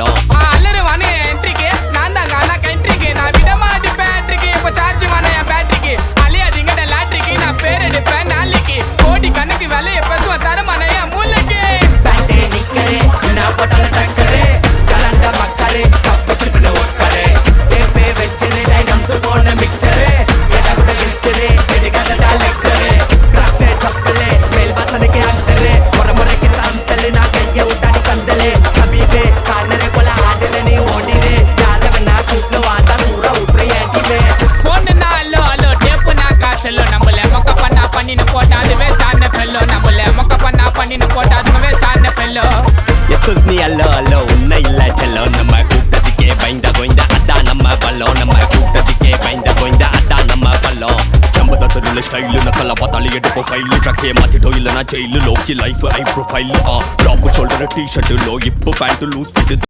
loco. మొక్క పన్నా పన్నిన పోటాది వేస్తాన్న పెళ్ళో నమ్ములే మొక్క పన్నా పన్నిన పోటాది వేస్తాన్న పెళ్ళో ఎస్కుస్ నీ అల్లో అల్లో ఉన్న ఇల్ల చెల్లో నమ్మ కూటదికే బైంద గోయింద అడ్డా నమ్మ పల్లో నమ్మ కూటదికే బైంద గోయింద అడ్డా నమ్మ పల్లో సంబద తరుల స్టైల్ నకల పతాలి ఎడుపు ఫైల్ ట్రక్కే మతి డోయిల నా జైలు లోకి లైఫ్ ఐ ప్రొఫైల్. ఆ టాప్ షోల్డర్ టీ షర్ట్లో ఇప్పు ప్యాంటు లూస్ ఫిట్